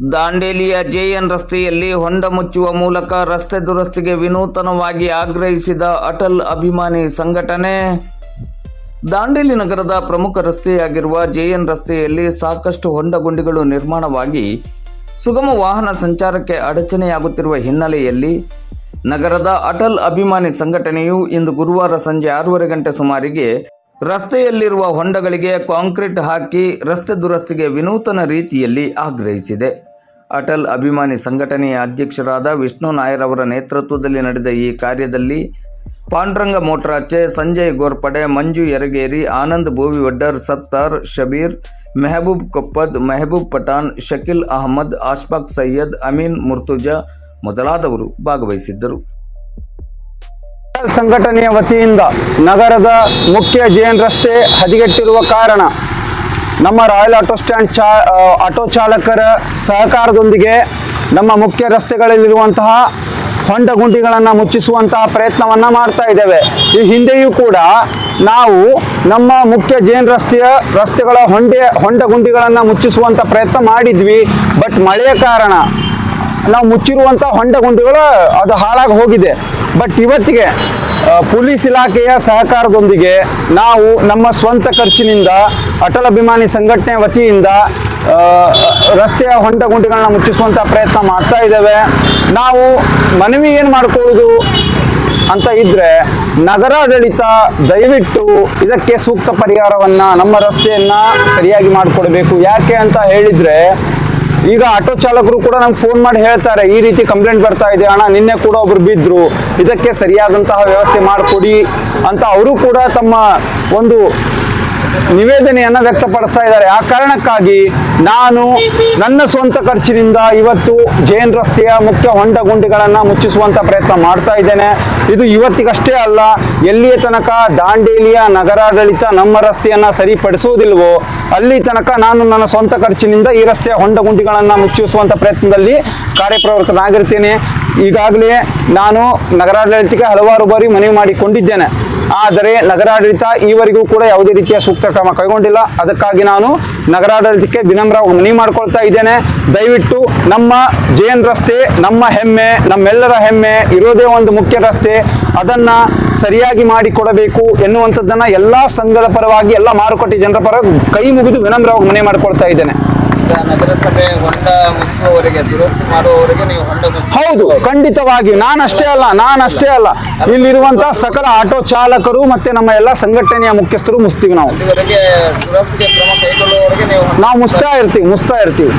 ದಾಂಡೇಲಿಯ JN ರಸ್ತೆಯಲ್ಲಿ ಹೊಂಡ ಮುಚ್ಚುವ ಮೂಲಕ ರಸ್ತೆ ದುರಸ್ತಿಗೆ ವಿನೂತನವಾಗಿ ಆಗ್ರಹಿಸಿದ ಅಟಲ್ ಅಭಿಮಾನಿ ಸಂಘಟನೆ. ದಾಂಡೇಲಿ ನಗರದ ಪ್ರಮುಖ ರಸ್ತೆಯಾಗಿರುವ ಜೆಎನ್ ರಸ್ತೆಯಲ್ಲಿ ಸಾಕಷ್ಟು ಹೊಂಡ ಗುಂಡಿಗಳು ನಿರ್ಮಾಣವಾಗಿ ಸುಗಮ ವಾಹನ ಸಂಚಾರಕ್ಕೆ ಅಡಚಣೆಯಾಗುತ್ತಿರುವ ಹಿನ್ನೆಲೆಯಲ್ಲಿ ನಗರದ ಅಟಲ್ ಅಭಿಮಾನಿ ಸಂಘಟನೆಯು ಇಂದು ಗುರುವಾರ ಸಂಜೆ ಆರೂವರೆ ಗಂಟೆ ಸುಮಾರಿಗೆ ರಸ್ತೆಯಲ್ಲಿರುವ ಹೊಂಡಗಳಿಗೆ ಕಾಂಕ್ರೀಟ್ ಹಾಕಿ ರಸ್ತೆ ದುರಸ್ತಿಗೆ ವಿನೂತನ ರೀತಿಯಲ್ಲಿ ಆಗ್ರಹಿಸಿದೆ. ಅಟಲ್ ಅಭಿಮಾನಿ ಸಂಘಟನೆಯ ಅಧ್ಯಕ್ಷರಾದ ವಿಷ್ಣು ನಾಯರ್ ಅವರ ನೇತೃತ್ವದಲ್ಲಿ ನಡೆದ ಈ ಕಾರ್ಯದಲ್ಲಿ ಪಾಂಡ್ರಂಗ ಮೋಟ್ರಾಚೆ ಸಂಜಯ್ ಗೋರ್ಪಡೆ, ಮಂಜು ಯರಗೇರಿ, ಆನಂದ್ ಬೋವಿವಡ್ಡರ್ ಸತ್ತಾರ್ ಶಬೀರ್, ಮೆಹಬೂಬ್ ಕೊಪ್ಪದ್, ಮೆಹಬೂಬ್ ಪಠಾಣ್, ಶಕೀಲ್ ಅಹಮದ್, ಆಶ್ಫಾಕ್ ಸೈಯದ್, ಅಮೀನ್ ಮುರ್ತುಜಾ ಮೊದಲಾದವರು ಭಾಗವಹಿಸಿದ್ದರು. ಸಂಘಟನೆಯ ವತಿಯಿಂದ ನಗರದ ಮುಖ್ಯ ಜೇನ್ ರಸ್ತೆ ಹದಿಗೆಟ್ಟಿರುವ ಕಾರಣ ನಮ್ಮ ರಾಯಲ್ ಆಟೋ ಸ್ಟ್ಯಾಂಡ್ ಚಾ ಆಟೋ ಚಾಲಕರ ಸಹಕಾರದೊಂದಿಗೆ ನಮ್ಮ ಮುಖ್ಯ ರಸ್ತೆಗಳಲ್ಲಿರುವಂತಹ ಹೊಂಡ ಗುಂಡಿಗಳನ್ನು ಮುಚ್ಚಿಸುವಂತಹ ಪ್ರಯತ್ನವನ್ನು ಮಾಡ್ತಾ ಇದ್ದೇವೆ. ಈ ಹಿಂದೆಯೂ ಕೂಡ ನಾವು ನಮ್ಮ ಮುಖ್ಯ ಜೇನ್ ರಸ್ತೆಯ, ರಸ್ತೆಗಳ ಹೊಂಡೆ ಹೊಂಡ ಗುಂಡಿಗಳನ್ನು ಮುಚ್ಚಿಸುವಂಥ ಪ್ರಯತ್ನ ಮಾಡಿದ್ವಿ. ಬಟ್ ಮಳೆಯ ಕಾರಣ ನಾವು ಮುಚ್ಚಿರುವಂಥ ಹೊಂಡ ಗುಂಡಿಗಳು ಅದು ಹಾಳಾಗಿ ಹೋಗಿದೆ. ಬಟ್ ಇವತ್ತಿಗೆ ಪೊಲೀಸ್ ಇಲಾಖೆಯ ಸಹಕಾರದೊಂದಿಗೆ ನಾವು ನಮ್ಮ ಸ್ವಂತ ಖರ್ಚಿನಿಂದ ಅಟಲ್ ಅಭಿಮಾನಿ ಸಂಘಟನೆ ವತಿಯಿಂದ ರಸ್ತೆಯ ಹೊಂಡ ಗುಂಡಿಗಳನ್ನ ಮುಚ್ಚಿಸುವಂತ ಪ್ರಯತ್ನ ಮಾಡ್ತಾ ಇದ್ದೇವೆ. ನಾವು ಮನವಿ ಏನು ಮಾಡ್ಕೊಳ್ಳೋದು ಅಂತ ಇದ್ರೆ ನಗರಾಡಳಿತ ದಯವಿಟ್ಟು ಇದಕ್ಕೆ ಸೂಕ್ತ ಪರಿಹಾರವನ್ನ ನಮ್ಮ ರಸ್ತೆಯನ್ನ ಸರಿಯಾಗಿ ಮಾಡಿಕೊಡ್ಬೇಕು. ಯಾಕೆ ಅಂತ ಹೇಳಿದ್ರೆ ಈಗ ಆಟೋ ಚಾಲಕರು ಕೂಡ ನಮ್ಗೆ ಫೋನ್ ಮಾಡಿ ಹೇಳ್ತಾರೆ, ಈ ರೀತಿ ಕಂಪ್ಲೇಂಟ್ ಬರ್ತಾ ಇದೆ, ಅಣ್ಣ, ನಿನ್ನೆ ಕೂಡ ಒಬ್ರು ಬಿದ್ರು, ಇದಕ್ಕೆ ಸರಿಯಾದಂತಹ ವ್ಯವಸ್ಥೆ ಮಾಡಿಕೊಡಿ ಅಂತ ಅವರು ಕೂಡ ತಮ್ಮ ಒಂದು ನಿವೇದನೆಯನ್ನ ವ್ಯಕ್ತಪಡಿಸ್ತಾ ಇದ್ದಾರೆ. ಆ ಕಾರಣಕ್ಕಾಗಿ ನಾನು ನನ್ನ ಸ್ವಂತ ಖರ್ಚಿನಿಂದ ಇವತ್ತು ಜೈನ್ ರಸ್ತೆಯ ಮುಖ್ಯ ಹೊಂಡ ಗುಂಡಿಗಳನ್ನು ಮುಚ್ಚಿಸುವಂತ ಪ್ರಯತ್ನ ಮಾಡ್ತಾ ಇದ್ದೇನೆ. ಇದು ಇವತ್ತಿಗಷ್ಟೇ ಅಲ್ಲ, ಎಲ್ಲಿಯ ತನಕ ದಾಂಡೇಲಿಯ ನಗರಾಡಳಿತ ನಮ್ಮ ರಸ್ತೆಯನ್ನು ಸರಿಪಡಿಸುವುದಿಲ್ವೋ ಅಲ್ಲಿ ತನಕ ನಾನು ನನ್ನ ಸ್ವಂತ ಖರ್ಚಿನಿಂದ ಈ ರಸ್ತೆಯ ಹೊಂಡ ಗುಂಡಿಗಳನ್ನು ಮುಚ್ಚಿಸುವಂತ ಪ್ರಯತ್ನದಲ್ಲಿ ಕಾರ್ಯಪ್ರವೃತ್ತನಾಗಿರ್ತೇನೆ. ಈಗಾಗಲೇ ನಾನು ನಗರಾಡಳಿತಕ್ಕೆ ಹಲವಾರು ಬಾರಿ ಮನವಿ ಮಾಡಿಕೊಂಡಿದ್ದೇನೆ. ಆದರೆ ನಗರಾಡಳಿತ ಈವರೆಗೂ ಕೂಡ ಯಾವುದೇ ರೀತಿಯ ಸೂಕ್ತ ಕ್ರಮ ಕೈಗೊಂಡಿಲ್ಲ. ಅದಕ್ಕಾಗಿ ನಾನು ನಗರಾಡಳಿತಕ್ಕೆ ವಿನಮ್ರ ಮನವಿ ಮಾಡ್ಕೊಳ್ತಾ ಇದ್ದೇನೆ. ದಯವಿಟ್ಟು ನಮ್ಮ ಜೇನ್ ರಸ್ತೆ, ನಮ್ಮ ಹೆಮ್ಮೆ, ನಮ್ಮೆಲ್ಲರ ಹೆಮ್ಮೆ, ಇರೋದೇ ಒಂದು ಮುಖ್ಯ ರಸ್ತೆ, ಅದನ್ನ ಸರಿಯಾಗಿ ಮಾಡಿಕೊಡಬೇಕು ಎನ್ನುವಂಥದ್ದನ್ನ ಎಲ್ಲ ಸಂಘದ ಪರವಾಗಿ, ಎಲ್ಲ ಮಾರುಕಟ್ಟೆ ಜನರ ಪರವಾಗಿ ಕೈ ಮುಗಿದು ವಿನಮ್ರವಾಗಿ ಮನವಿ ಮಾಡ್ಕೊಳ್ತಾ ಇದ್ದೇನೆ. ಈಗ ನಗರಸಭೆ ಹೊಂಡ ಮುಚ್ಚುವವರಿಗೆ ದುರಸ್ತಿ ಮಾಡುವವರಿಗೆ ನೀವು ಹೊಂಡ ಹೌದು ಖಂಡಿತವಾಗಿ. ನಾನಷ್ಟೇ ಅಲ್ಲ ನಾನಷ್ಟೇ ಅಲ್ಲ. ಇಲ್ಲಿರುವಂತಹ ಸಕಲ ಆಟೋ ಚಾಲಕರು ಮತ್ತೆ ನಮ್ಮ ಎಲ್ಲ ಸಂಘಟನೆಯ ಮುಖ್ಯಸ್ಥರು ಮುಸ್ತೀವಿ ನಾವು. ದುರಸ್ತಿಗೆ ಕ್ರಮ ಕೈಗೊಳ್ಳುವವರೆಗೆ ನೀವು ನಾವು ಮುಸ್ತಾ ಇರ್ತೀವಿ ಮುಸ್ತಾ ಇರ್ತೀವಿ.